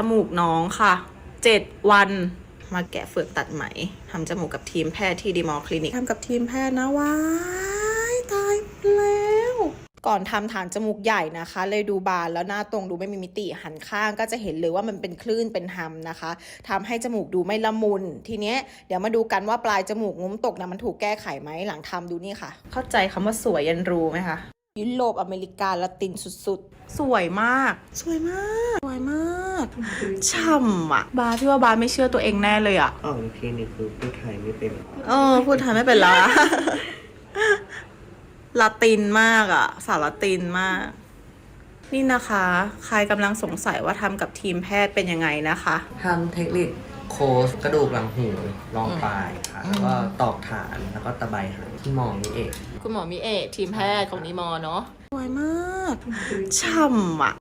จมูกน้องค่ะ 7 วันมาแกะเฟือกตัดไหมทำจมูกกับทีมแพทย์ที่ดีมอลคลินิกทำกับทีมแพทย์นะว้ายตายแล้ว ก่อนทำฐานจมูกใหญ่นะคะ เลยดูบานแล้วหน้าตรงดูไม่มีมิติหันข้างก็จะเห็นเลยว่ามันเป็นคลื่นเป็นหำนะคะทำให้จมูกดูไม่ละมุน ทีเนี้ยเดี๋ยวมาดูกันว่าปลายจมูกงุ้มตกนะมันถูกแก้ไขไหมหลังทำดูนี่ค่ะ เข้าใจคำว่าสวยยันรู้ไหมคะยุโรปอเมริกาละตินสุดๆ สวยมาก สวยมาก สวยมาก ช่ำอะ บาร์พี่ว่าบาร์ไม่เชื่อตัวเองแน่เลยอะอ๋อคลินิกคือพูดไทยไม่เป็นเออพูดไทยไม่เป็นละลาตินมากอะสารลาตินมาก นี่นะคะ ใครกำลังสงสัยว่าทำกับทีมแพทย์เป็นยังไงนะคะ ทำเทคนิคโคสกระดูกหลังหูรองปลายค่ะ แล้วก็ตอกฐานแล้วก็ตะไบหางที่มองนี่เองคุณหมอมิเอะทีมแพทย์ของนิมอเนาะสวยมาก ช่ำอะ